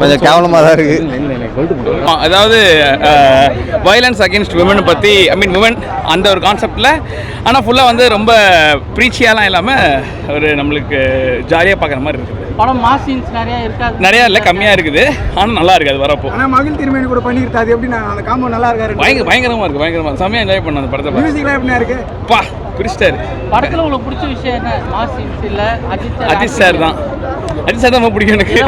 கொஞ்சம் கேவலமாக தான் இருக்குது அதாவது வயலன்ஸ் அகேன்ஸ்ட் விமனை பற்றி ஐ மீன் விமன் அந்த ஒரு கான்செப்டில் ஆனால் ஃபுல்லாக வந்து ரொம்ப ப்ரீச்சியாலாம் இல்லாமல் ஒரு நம்மளுக்கு ஜாலியாக பார்க்குற மாதிரி இருக்குது. படம் மாஸ் சீன்ஸ் நிறைய இருக்காது. நிறையா இல்லை கம்மியாக இருக்குது. ஆனால் நல்லா இருக்குது அது வரப்போ. ஆனா மகிழ் திருமேனி கூட பண்ணிருக்கா அது எப்படி நான் அந்த காம்போ நல்லா இருக்காரு பயங்கர பயங்கரமாக இருக்குது பயங்கரமாக செம்மையாக என்ஜாய் பண்ண அந்த படத்தை. மியூசிக்லாம் எப்படியா இருக்கு? பா பிடிச்சிட்டாரு. படத்துல உங்களுக்கு பிடிச்ச விஷயம் என்ன? மாஸ் சீன்ஸ் இல்ல அஜித் அஜித் சார் தான். அஜித் ரொம்ப பிடிக்கும் எனக்கு.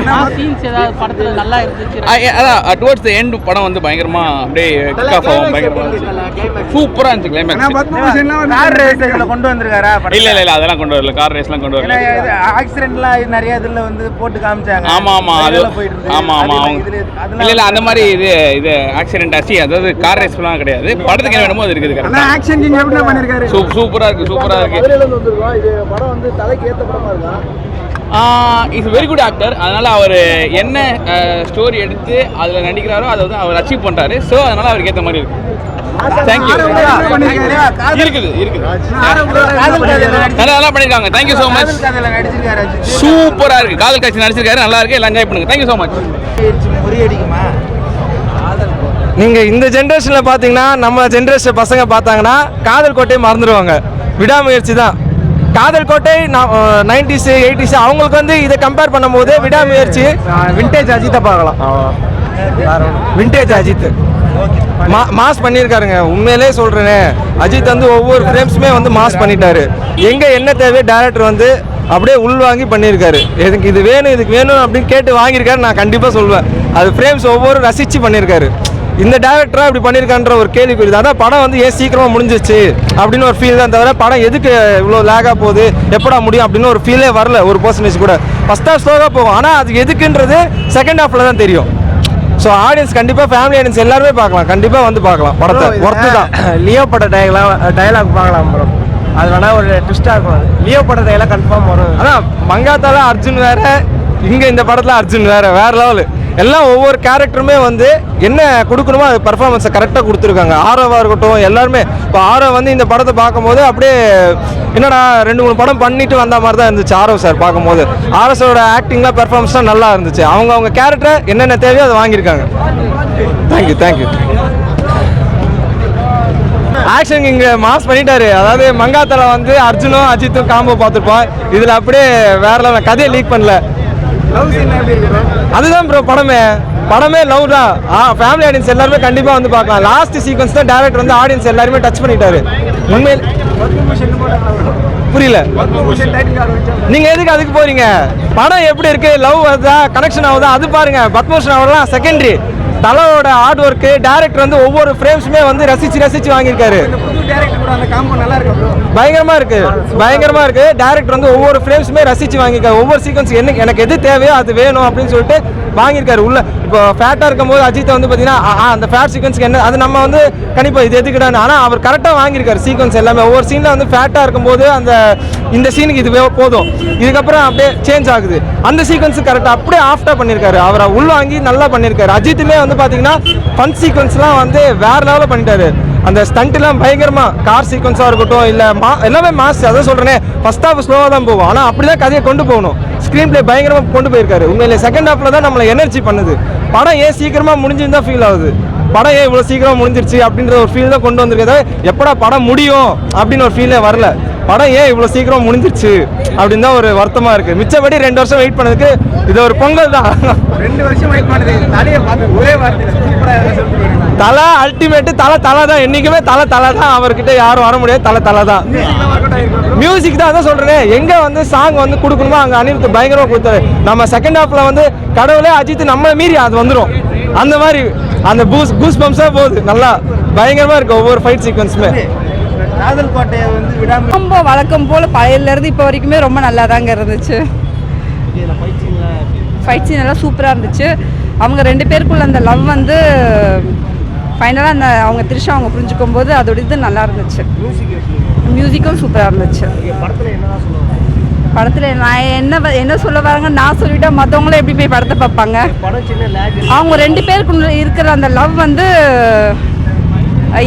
அதான் டுவர்ட்ஸ் த எண்ட் படம் வந்து பயங்கரமாக அப்படியே கிக் ஆஃப் ஆகும் பயங்கரமாக இருந்துச்சு. சூப்பராக இருந்துச்சு கிளைமேக்ஸ் பத்மபூஷன்லாம் வந்து கார் ரேஸ் கொண்டு வந்திருக்காரா இல்லை இல்லை இல்லை அதெல்லாம் கொண்டு வரல. கார் ரேஸ்லாம் கொண்டு வரல. ஆக்சிடென்ட்லாம் நிறைய இதுல வந்து போட்டு காமிச்சாங்க. ஆமா ஆமா அது. ஆமா ஆமா இல்ல இல்ல அந்த மாதிரி இது இது ஆக்சிடென்ட் ஆச்சு அதாவது கார் ரேஸ்லாம் கிடையாது. படத்துக்கு என்ன வேணுமோ அது இருக்குது ஆனா கரெக்டா பண்ணிருக்காரு? சூப்பரா இருக்கு சூப்பரா இருக்கு. இது படம் வந்து தலைக்கு ஏத்த படமா இருக்கா? இஸ் வெரி குட் ஆக்டர் அதனால் அவர் என்ன ஸ்டோரி எடுத்து அதில் நடிக்கிறாரோ அதை வந்து அவர் அச்சீவ் பண்ணுறாரு ஸோ அதனால் அவருக்கு ஏற்ற மாதிரி இருக்கு. தேங்க்யூ இருக்குது இருக்குது. நல்லா நல்லா பண்ணிருக்காங்க. தேங்க்யூ ஸோ மச் சூப்பராக இருக்குது நடிச்சிருக்காரு அஜித். சூப்பரா காதல் காட்சி நடிச்சிருக்காரு. நல்லா இருக்கு. எல்லாம் என்ஜாய் பண்ணுங்க. தேங்க்யூ ஸோ மச் முறியடிக்குமா நீங்கள் இந்த ஜென்ரேஷனில் பார்த்தீங்கன்னா நம்ம ஜென்ரேஷன் பசங்க பார்த்தாங்கன்னா காதல் கோட்டையை மறந்துடுவாங்க. விடாமுயற்சி தான். காதல் கோட்டை நைன்டிஸ் எயிட்டிஸ் அவங்களுக்கு வந்து இதை கம்பேர் பண்ணும்போது விடாமுயற்சி விண்டேஜ் அஜித்தை பார்க்கலாம். விண்டேஜ் அஜித். மா மாஸ் பண்ணியிருக்காருங்க. உண்மையிலே சொல்கிறேனே அஜித் வந்து ஒவ்வொரு ஃப்ரேம்ஸுமே வந்து மாஸ் பண்ணிட்டாரு. எங்கே என்ன தேவையோ டேரக்டர் வந்து அப்படியே உள்வாங்கி பண்ணியிருக்காரு. எனக்கு இது வேணும் இதுக்கு வேணும் அப்படின்னு கேட்டு வாங்கியிருக்காரு நான் கண்டிப்பாக சொல்வேன். அது ஃப்ரேம்ஸ் ஒவ்வொரு ரசித்து பண்ணியிருக்காரு. இந்த டேரக்டராக இப்படி பண்ணியிருக்கான்ற ஒரு கேள்விக்குறி தான் அதான் படம் வந்து ஏன் சீக்கிரமாக முடிஞ்சிச்சு அப்படின்னு ஒரு ஃபீல் தான் தவிர படம் எதுக்கு இவ்வளோ லேகாக போகுது எப்படா முடியும் அப்படின்னு ஒரு ஃபீலே வரல ஒரு பர்சன்டேஜ் கூட. ஃபஸ்ட் ஹாஃப் ஸ்லோவாக போகும். ஆனால் அது எதுக்குன்றது செகண்ட் ஹாஃபில் தான் தெரியும். ஸோ ஆடியன்ஸ் கண்டிப்பாக ஃபேமிலி ஆடியன்ஸ் எல்லாருமே பார்க்கலாம். கண்டிப்பாக வந்து பார்க்கலாம் படத்தை. ஒர்த்து தான். லியோ பட டயலாக் டயலாக் பார்க்கலாம் ப்ரோ அது வேணா ஒரு ட்விஸ்டாக இருக்கும். அது லியோ பட டயலாக் கன்ஃபார்ம் வரும். அதான் மங்காத்தால அர்ஜுன் வேற இங்க இந்த படத்துல அர்ஜுன் வேற வேற லெவல் எல்லாம் ஒவ்வொரு கேரக்டருமே வந்து என்ன கொடுக்கணுமோ அது பர்ஃபார்மன்ஸை கரெக்டாக கொடுத்துருக்காங்க. ஆரோவாக இருக்கட்டும் எல்லாருமே. இப்போ ஆரோ வந்து இந்த படத்தை பார்க்கும்போது அப்படியே என்னடா ரெண்டு மூணு படம் பண்ணிட்டு வந்த மாதிரி தான் இருந்துச்சு ஆரோ சார் பார்க்கும்போது. ஆர்எஸோட ஆக்டிங்லாம் பெர்ஃபார்மன்ஸ்லாம் நல்லா இருந்துச்சு. அவங்க அவங்க கேரக்டரை என்னென்ன தேவையோ அதை வாங்கியிருக்காங்க. Thank you thank you action இங்கே மாஸ் பண்ணிட்டாரு. அதாவது மங்காத்தில் வந்து அர்ஜுனும் அஜித்தும் காம்போ பார்த்துருப்போம். இதில் அப்படியே வேற லெவல் கதையை லீக் பண்ணல. அதுதான் ப்ரோ படமே. படமே லவ் தான். ஆ ஃபேமிலி ஆடியன்ஸ் எல்லாருமே கண்டிப்பா வந்து பார்க்கலாம். லாஸ்ட் சீக்வன்ஸ் தான் டேரக்டர் வந்து ஆடியன்ஸ் எல்லாருமே டச் பண்ணிட்டாரு. உண்மையில்? புரியல. நீங்க எதுக்கு அதுக்கு போறீங்க? படம் எப்படி இருக்கு? லவ் வருதா கனெக்ஷன் ஆகுதா? அது பாருங்க. பத்மபூஷன் அவர்லாம் செகண்டரி தலோட ஹார்ட் ஒர்க்கு டேரக்டர் வந்து ஒவ்வொரு ஃப்ரேம்ஸுமே வந்து ரசிச்சு ரசிச்சு வாங்கியிருக்காரு. நல்லா இருக்கா ப்ரோ பயங்கரமா இருக்கு பயங்கரமா இருக்கு. டேரக்டர் வந்து ஒவ்வொரு ஃப்ரேம்ஸுமே ரசிச்சு வாங்கியிருக்காரு. ஒவ்வொரு சீக்வன்ஸ் என்ன எனக்கு எது தேவையோ அது வேணும் அப்படின்னு சொல்லிட்டு வாங்கியிருக்காரு. உள்ள இப்போ ஃபேட்டா இருக்கும்போது அஜித்தை வந்து பார்த்தீங்கன்னா அந்த ஃபேட் சீக்வன்ஸ்க்கு என்ன அது நம்ம வந்து கண்டிப்பாக இது எதுக்குடான்னு ஆனால் அவர் கரெக்டாக வாங்கியிருக்காரு சீக்வன்ஸ் எல்லாமே. ஒவ்வொரு சீனில் வந்து ஃபேட்டாக இருக்கும்போது அந்த இந்த சீனுக்கு இது போதும். இதுக்கப்புறம் அப்படியே சேஞ்ச் ஆகுது. அந்த சீக்வன்ஸ் கரெக்டாக அப்படியே ஆஃப்டாக பண்ணியிருக்காரு. அவரை உள்ள வாங்கி நல்லா பண்ணியிருக்காரு. அஜித்துமே வந்து பார்த்தீங்கன்னா ஃபன் சீக்வன்ஸ்லாம் வந்து வேறு லெவலில் பண்ணிட்டாரு. அந்த ஸ்டண்ட்லாம் பயங்கரமாக கார் சீக்வன்ஸாக இருக்கட்டும் இல்லை மா எல்லாமே மாஸ் அதான் சொல்கிறேனே ஃபஸ்ட் ஹாஃப் ஸ்லோவாக தான் போகும். ஆனால் அப்படி தான் கதையை கொண்டு போகணும். ஸ்க்ரீன் ப்ளே பயங்கரமாக கொண்டு போயிருக்காரு. உண்மையிலே செகண்ட் ஹாஃபில் தான் நம்மளை எனர்ஜி பண்ணுது. படம் ஏன் சீக்கிரமாக முடிஞ்சுன்னு தான் ஃபீல் ஆகுது? படம் ஏன் இவ்வளோ சீக்கிரமாக முடிஞ்சிருச்சு அப்படின்ற ஒரு ஃபீல் தான் கொண்டு வந்திருக்கே எப்படா படம் முடியும் அப்படின்னு ஒரு ஃபீலே வரல. படம் ஏன் இவ்வளோ சீக்கிரம் முடிஞ்சிருச்சு அப்படின்னு தான் ஒரு வருத்தமாக இருக்குது மிச்சபடி ரெண்டு வருஷம் வெயிட் பண்ணதுக்கு இது ஒரு பொங்கல் தான். ரெண்டு வருஷம் வெயிட் பண்ணுது. ஒரே தலை அல்டிமேட்டு தலை தலை தான். என்றைக்குமே தலை தலை தான். அவர்கிட்ட யாரும் வர முடியாது. தலை தலை தான். மியூசிக் தான். அதான் சொல்றேன். எங்க வந்து சாங் வந்து கொடுக்கணுமோ அங்க அனிருத் பயங்கரமா கொடுத்தாரு. நம்ம செகண்ட் ஹாஃப்ல வந்து கடவுளே அஜித் நம்மளை மீறி அது வந்துரும். அந்த மாதிரி அந்த பூஸ் கூஸ் பம்ப்ஸா போகுது. நல்லா பயங்கரமா இருக்கு ஒவ்வொரு ஃபைட் சீக்வன்ஸுமே காதல் கோட்டையை வந்து விடாம ரொம்ப வழக்கம் போல் பழையிலேருந்து இப்போ வரைக்குமே ரொம்ப நல்லா தாங்க இருந்துச்சு ஃபைட் சீன் எல்லாம் சூப்பராக இருந்துச்சு. அவங்க ரெண்டு பேருக்குள்ள அந்த லவ் வந்து ஃபைனலாக அந்த அவங்க திருஷா அவங்க புரிஞ்சுக்கும் போது அதோட இது நல்லா இருந்துச்சு. மியூசிக்கும் சூப்பராக இருந்துச்சு. படத்தில் நான் என்ன என்ன சொல்ல வராங்க? நான் சொல்லிட்டா மற்றவங்களும் எப்படி போய் படத்தை பார்ப்பாங்க? அவங்க ரெண்டு பேருக்குள்ள இருக்கிற அந்த லவ் வந்து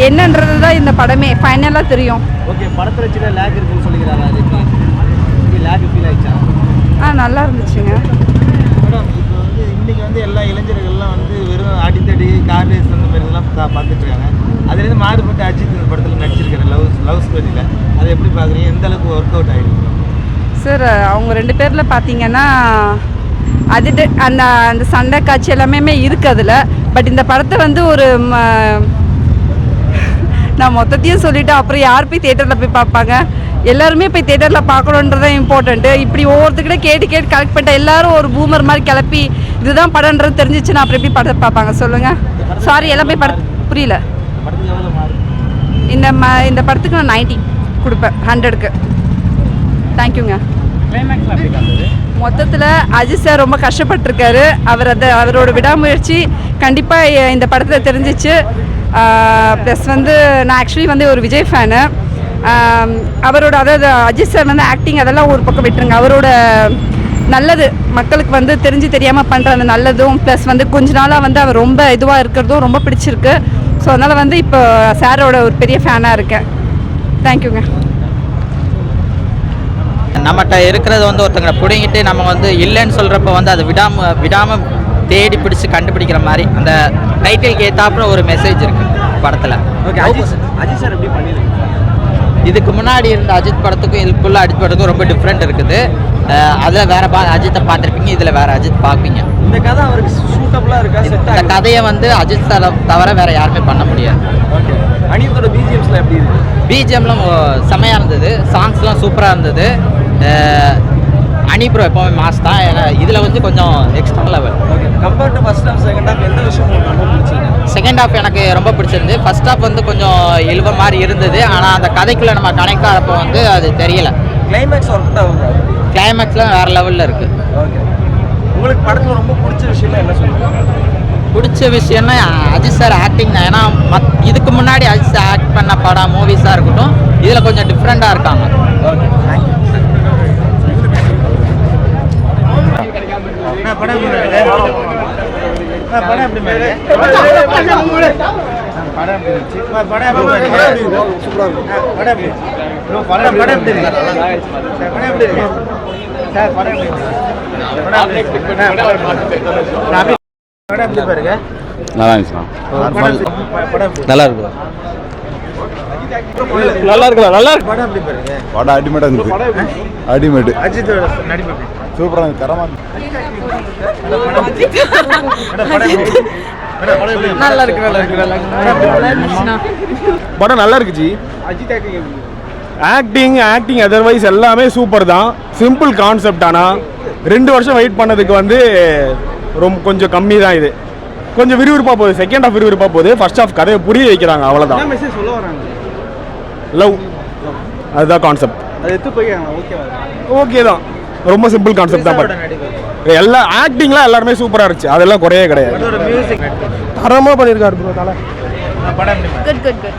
என்னன்றது தான் இந்த படமே. ஃபைனலாக தெரியும். ஓகே படத்துல சின்ன லேக் இருக்குன்னு சொல்லிக்கிறாங்க அது லேக் ஃபீல் ஆயிடுச்சா? ஆ நல்லா இருந்துச்சுங்க. மேடம் இப்போ வந்து இன்னைக்கு வந்து எல்லா இளைஞர்கள்லாம் வந்து வெறும் அடித்தடி கார் ரேஸ் அந்த மாதிரி இதெல்லாம் பா- பார்த்துட்டு இருக்காங்க அதுலேருந்து மாறுபட்டு அஜித் இந்த படத்தில் நடிச்சிருக்காரு லவ் லவ் ஸ்டோரியில். அதை எப்படி பார்க்குறீங்க? எந்த அளவுக்கு ஒர்க் அவுட் ஆகிருக்கு சார் அவங்க ரெண்டு பேரில் பார்த்தீங்கன்னா அது அந்த அந்த சண்டை காட்சி எல்லாமே இருக்குது அதில். பட் இந்த படத்தை வந்து ஒரு ம- நான் மொத்தத்தையும் சொல்லிவிட்டு அப்புறம் யார் போய் தேட்டரில் போய் பார்ப்பாங்க? எல்லாருமே போய் தேட்டரில் பார்க்கணுன்றது இம்பார்ட்டண்ட்டு இப்படி ஒவ்வொருத்தர்கிட்ட கேட்டு கேட்டு கலெக்ட் பண்ணிட்டு எல்லாரும் ஒரு பூமர் மாதிரி கிளப்பி இதுதான் படம்ன்றது தெரிஞ்சிச்சுன்னா அப்புறம் எப்படி படத்தை பார்ப்பாங்க? சொல்லுங்கள் சாரி எல்லாமே பட புரியல. இந்த ம இந்த படத்துக்கு நான் நைன்ட்டி கொடுப்பேன் ஹண்ட்ரடுக்கு தேங்க்யூங்க மொத்தத்தில் அஜித் சார் ரொம்ப கஷ்டப்பட்டிருக்காரு. அவர் அதை அவரோட விடாமுயற்சி கண்டிப்பாக இந்த படத்தில் தெரிஞ்சிச்சு. ப்ளஸ் வந்து நான் ஆக்சுவலி வந்து ஒரு விஜய் ஃபேனு அவரோட அதாவது அஜித் சார் வந்து ஆக்டிங் அதெல்லாம் ஒரு பக்கம் விட்டுருங்க. அவரோட நல்லது மக்களுக்கு வந்து தெரிஞ்சு தெரியாமல் பண்ணுற அந்த நல்லதும் ப்ளஸ் வந்து கொஞ்ச நாளாக வந்து அவர் ரொம்ப இதுவாக இருக்கிறதும் ரொம்ப பிடிச்சிருக்கு. ஸோ அதனால் வந்து இப்போ சாரோட ஒரு பெரிய ஃபேனாக இருக்கேன். தேங்க்யூங்க நம்மகிட்ட இருக்கிறது வந்து ஒருத்தங்களை பிடுங்கிட்டு நம்ம வந்து இல்லைன்னு சொல்கிறப்ப வந்து அதை விடாமல் விடாமல் தேடி பிடிச்சி கண்டுபிடிக்கிற மாதிரி அந்த டைட்டிலுக்கு ஏத்தாப்புல ஒரு மெசேஜ் இருக்கு படத்தில். ஓகே அஜித் அஜித் சார் எப்படி பண்ணியிருக்கு இதுக்கு முன்னாடி இருந்த அஜித் படத்துக்கும் இதுக்குள்ள அஜித் படத்துக்கும் ரொம்ப டிஃப்ரெண்ட் இருக்குது. அதில் வேற பா அஜித்தை பார்த்துருப்பீங்க இதில் வேற அஜித் பார்ப்பீங்க. இந்த கதை அவருக்கு சூட்டபுளாக இருக்கா இந்த கதையை வந்து அஜித் சார் தவிர வேற யாருமே பண்ண முடியாது. ஓகே அனிருத்தோட பிஜிஎம்ஸ்லாம் எப்படி இருக்கு? பிஜிஎம்லாம் செமையாக இருந்தது. சாங்ஸ்லாம் சூப்பராக இருந்தது. அனி ப்ரோ எப்போவுமே மாஸ் தான். இதில் வந்து கொஞ்சம் extra level compare to first half second half எந்த விஷயம் ரொம்ப பிடிச்சிருக்கு செகண்ட் ஹாஃப் எனக்கு ரொம்ப பிடிச்சிருந்து ஃபர்ஸ்ட் ஹாஃப் வந்து கொஞ்சம் இழுவ மாதிரி இருந்தது. ஆனால் அந்த கதைக்குள்ளே நம்ம கனெக்ட் ஆகிறப்போ வந்து அது தெரியல. கிளைமேக்ஸ் ஒர்க் ஆகுங்க கிளைமேக்ஸ்லாம் வேறு லெவலில் இருக்குது ஓகே உங்களுக்கு படத்தில் ரொம்ப பிடிச்ச விஷயம்னா என்ன சொல்லுங்க? பிடிச்ச விஷயம்னா அஜித் சார் ஆக்டிங் தான். ஏன்னா மத் இதுக்கு முன்னாடி அஜித் சார் ஆக்ட் பண்ண படம் மூவிஸாக இருக்கட்டும் இதில் கொஞ்சம் டிஃப்ரெண்ட்டாக இருக்காங்க ஓகே தேங்க்யூ அண்ணா, படம் எப்படி இருக்கு அண்ணா, படம் எப்படி இருக்கு படம் எப்படி இருந்துச்சு படம் படம் எப்படி சார், படம் எப்படி பாருங்க நல்லா நல்லா நல்லா இருக்கலாம் நல்லா இருக்கு படம் எப்படி பாருங்க படம் இருந்துச்சு அடிமேட்டு அஜித்தோட நடிப்பு சூப்பராக தரமாக? நல்லா இருக்கு நல்லா இருக்கு நல்லா இருக்கு. படம் நல்லா இருக்கு ji Ajith? Acting acting otherwise எல்லாமே சூப்பர் தான். சிம்பிள் கான்செப்ட் ஆனால் ரெண்டு வருஷம் வெயிட் பண்ணதுக்கு வந்து ரொம்ப கொஞ்சம் கம்மி தான் இது. கொஞ்சம் விறுவிறுப்பாக போகுது. செகண்ட் ஹாஃப் விறுவிறுப்பாக போகுது. ஃபர்ஸ்ட் ஹாஃப் கதையை புரிய வைக்கிறாங்க அவ்வளோதான் என்ன மெசேஜ் சொல்ல வராங்க? லவ் அதுதான் கான்செப்ட் அது எடுத்து போய் ஓகேவா ஓகே தான். ரொம்ப சிம்பிள் கான்செப்ட் தான் பட் எல்லா ஆக்டிங்லாம் எல்லாருமே சூப்பராக இருந்துச்சு. அதெல்லாம் குறையே கிடையாது. தரமாக பண்ணியிருக்காரு ப்ரோ தலை? குட் குட் குட்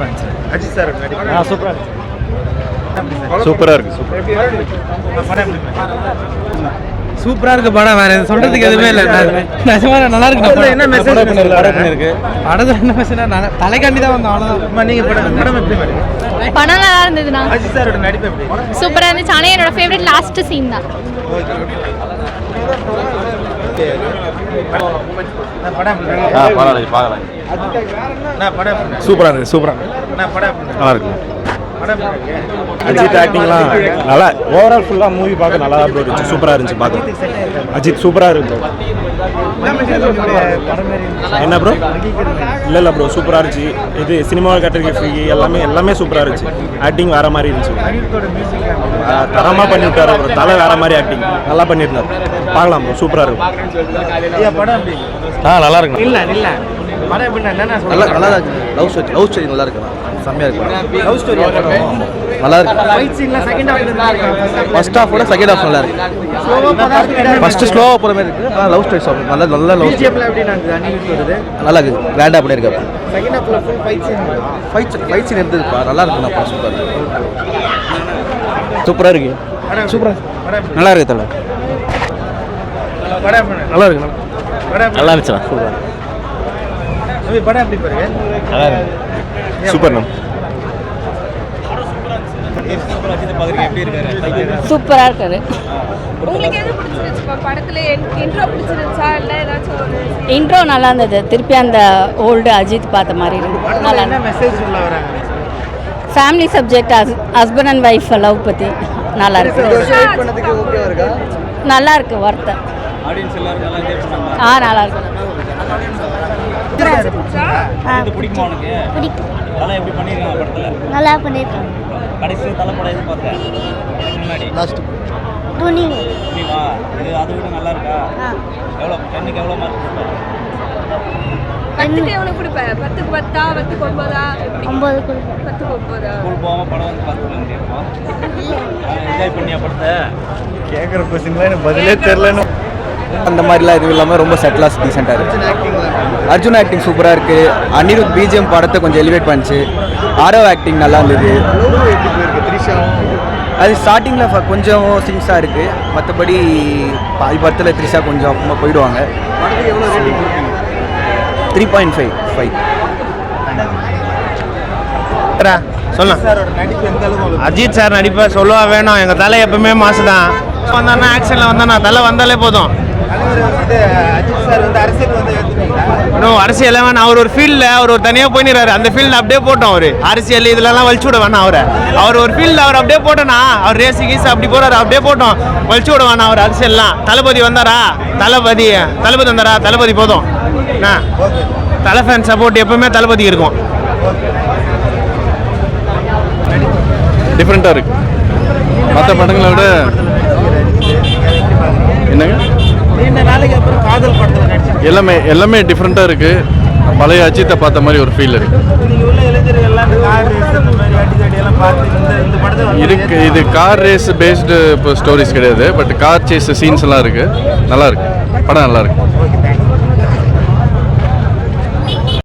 இருந்துச்சு. அஜித் சார் சூப்பராக சூப்பராக இருக்கு படம் எப்படி? இருக்கு? சூப்பரா இருக்கு படம் வேற சொல்றதுக்கு எதுவுமே இல்லை. நிஜமா நல்லா இருக்கு என்ன மெசேஜ் பண்ணிருக்கு. படத்துல என்ன மெசேஜ் தலைக்காண்டி தான் வந்தோம் அவ்வளவுதான். நீங்க படம் படம் எப்படி படம் நல்லா இருந்ததுண்ணா. அஜித் சாரோட நடிப்பு எப்படி? சூப்பராக இருந்துச்சு. ஆனால் என்னோட ஃபேவரட் லாஸ்ட் சீன் தான். எப்படி? இருக்கு? இருக்கு? நல்லா இருக்கு? அஜித் ஆக்டிங்லாம் நல்லா ஓவரால் ஃபுல்லாக மூவி பார்க்க நல்லா தான் இருந்துச்சு. சூப்பராக இருந்துச்சு பார்க்க. அஜித் சூப்பராக இருந்துச்சு? என்ன ப்ரோ இல்லை இல்லை ப்ரோ சூப்பராக இருந்துச்சு. இது சினிமா கேட்டகரி எல்லாமே எல்லாமே சூப்பராக இருந்துச்சு. ஆக்டிங் வேறு மாதிரி இருந்துச்சு. அனிருத்தோட music எல்லாம் ஆ, தரமா பண்ணி விட்டாரு ப்ரோ தலை வேற மாதிரி ஆக்டிங் நல்லா பண்ணியிருந்தார். பார்க்கலாம் ப்ரோ சூப்பராக இருக்கும்? ஆ நல்லா இருக்கு இல்ல இல்ல. படம் எப்படி என்னென்ன நல்லா நல்லா இருக்கு லவ் ஸ்டோரி லவ் ஸ்டோரி நல்லா இருக்கு செம்மையா இருக்கு லவ் ஸ்டோரி நல்லா இருக்கு. ஃபர்ஸ்ட் ஹாஃபோட செகண்ட் ஹாஃப் நல்லா இருக்கு. ஃபர்ஸ்ட் ஸ்லோவாக போகிற மாதிரி இருக்கு. ஆனால் லவ் ஸ்டோரி சாங் நல்ல நல்ல லவ் நல்லா இருக்கு. கிராண்டாக பண்ணியிருக்காரு செகண்ட் ஹாஃப்ல full fight scene fight fight scene இருந்ததுப்பா நல்லா இருக்கு நான் சூப்பர் சூப்பராக இருக்கு. சூப்பரா படம் எப்படி? நல்லா இருக்கு தலை. நல்லா இருக்கு. நல்லா இருந்துச்சுண்ணா சூப்பர் தம்பி, படம் எப்படி பாருங்க சூப்பர் நம் சூப்பராக இருக்காரு. இன்ட்ரோ நல்லா இருந்தது. திருப்பி அந்த ஓல்டு அஜித் பார்த்த மாதிரி இருந்தது. நல்லா என்ன மெசேஜ் சொல்ல வராங்க? Family subject husband and wife love பற்றி நல்லா இருக்கு. நல்லா இருக்கு ஒர்த்து ஆ நல்லா இருக்கு. பிடிக்குமா உனக்கு? தலை எப்படி பண்ணியிருக்காங்க படத்தில்? நல்லா பண்ணியிருக்காங்க கடைசி தலைப்படம் எது பார்த்தேன் முன்னாடி. துணி இது அதை விட நல்லா இருக்கா? எவ்வளோ டென்னுக்கு எவ்வளோ மார்க் பத்துக்கு எவ்வளவு கொடுப்பேன் பத்துக்கு பத்தா? பத்துக்கு ஒன்பதா? பத்துக்கு ஒன்பதா? ஸ்கூல் போகாமல் படம் வந்து பார்த்துக்கலாம் கேட்போம் என்ஜாய் பண்ணியா படத்தை? கேட்குற கொஸ்டின்லாம் எனக்கு பதிலே தெரிலன்னு அந்த மாதிரிலாம் எதுவும் இல்லாமல் ரொம்ப செட்டிலாக டீசெண்டாக இருக்குது அர்ஜுன் ஆக்டிங் சூப்பராக இருக்குது அனிருத் பிஜிஎம் படத்தை கொஞ்சம் எலிவேட் பண்ணிச்சு. ஆரவ் ஆக்டிங் நல்லா இருந்தது. அது ஸ்டார்டிங்கில் கொஞ்சம் சிங்ஸாக இருக்குது மற்றபடி பாதி படத்தில் த்ரிஷா கொஞ்சம் அப்புறமா போயிடுவாங்க. த்ரீ பாயிண்ட் ஃபைவ் ஃபைவ் சொல்லலாம் அஜித் சார் நடிப்பை சொல்லவா வேணும். எங்கள் தலை எப்பவுமே மாசு தான் வந்தானா ஆக்ஷனில் வந்தானா தலை வந்தாலே போதும். இன்னும் அரசியல் வேணாம் அவர் ஒரு ஃபீல்டில் அவர் ஒரு தனியாக போயிடுறாரு அந்த ஃபீல்டு அப்படியே போட்டோம் அவர். அரசியல் இதுலலாம் வலிச்சு விட வேணாம் அவரை. அவர் ஒரு ஃபீல்டில் அவர் அப்படியே போட்டோன்னா அவர் ரேஸு கீஸ் அப்படி போறாரு அப்படியே போட்டோம். வலிச்சு விட வேணாம் அவர் அரசியல்லாம். தளபதி வந்தாரா? தளபதி தளபதி வந்தாரா? தளபதி போதும். தலை ஃபேன் சப்போர்ட் எப்பவுமே தளபதி இருக்கும். டிஃப்ரெண்ட்டாக இருக்கு. மற்ற படங்களை விட என்னங்க? நீண்ட நாளைக்கு அப்புறம் காதல் படத்தில் நடிச்சிருக்கீங்க? எல்லாமே எல்லாமே டிஃப்ரெண்ட்டாக இருக்கு. பழைய அஜித்தை பார்த்த மாதிரி ஒரு ஃபீல் இருக்கு. இருக்கு. இது கார் ரேஸ் பேஸ்டு இப்போ ஸ்டோரிஸ் கிடையாது. பட் கார் சேஸ் சீன்ஸ் எல்லாம் இருக்கு. நல்லா இருக்கு. படம் நல்லா இருக்கு.